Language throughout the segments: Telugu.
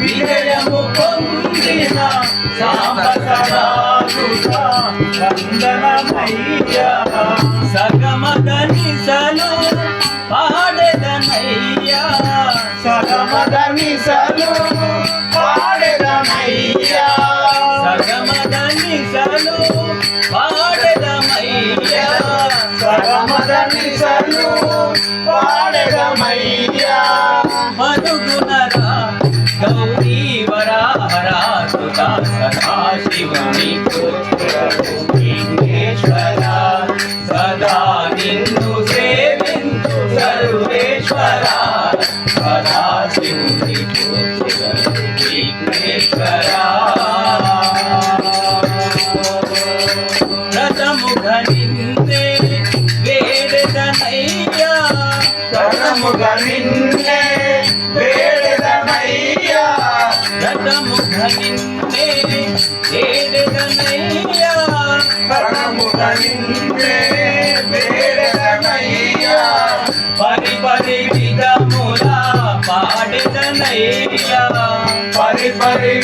విజయము పొందిన సాంబసదానుత వందనమయ్యా సగమదనిసలు పాడెదనయ్యా. సగమదనిసలు పాడెదమయ్యా సగమదనిసలు సగమదనిసలు పాడెదమయ్యా మధుగుణరా గౌరీ వరాహరా సుతా సదా సదా నిన్ను సేవింతు సగముగ నిన్నే వేడెదమయ్యా రథముఖ నిన్నే వేడదనయ్యా. సగముగ నిన్నే వేడెదమయ్యా పరి పరి విధములా పాడదనయ్యా. పరి పరి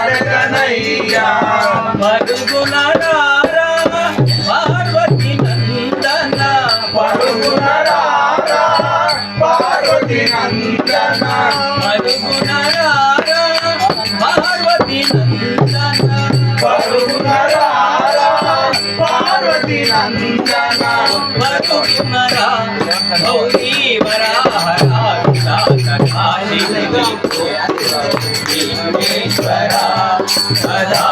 పాడెదనయ్యా మరుగున రారా పార్వతి నందన. పరుగున రారా పార్వతి నందన. మరుగున రారా పార్వతి నందన. పరుగున రారా పార్వతి నందన. మరుగున రా గౌరీ సదా శివుని విఘ్నేశ్వర సదా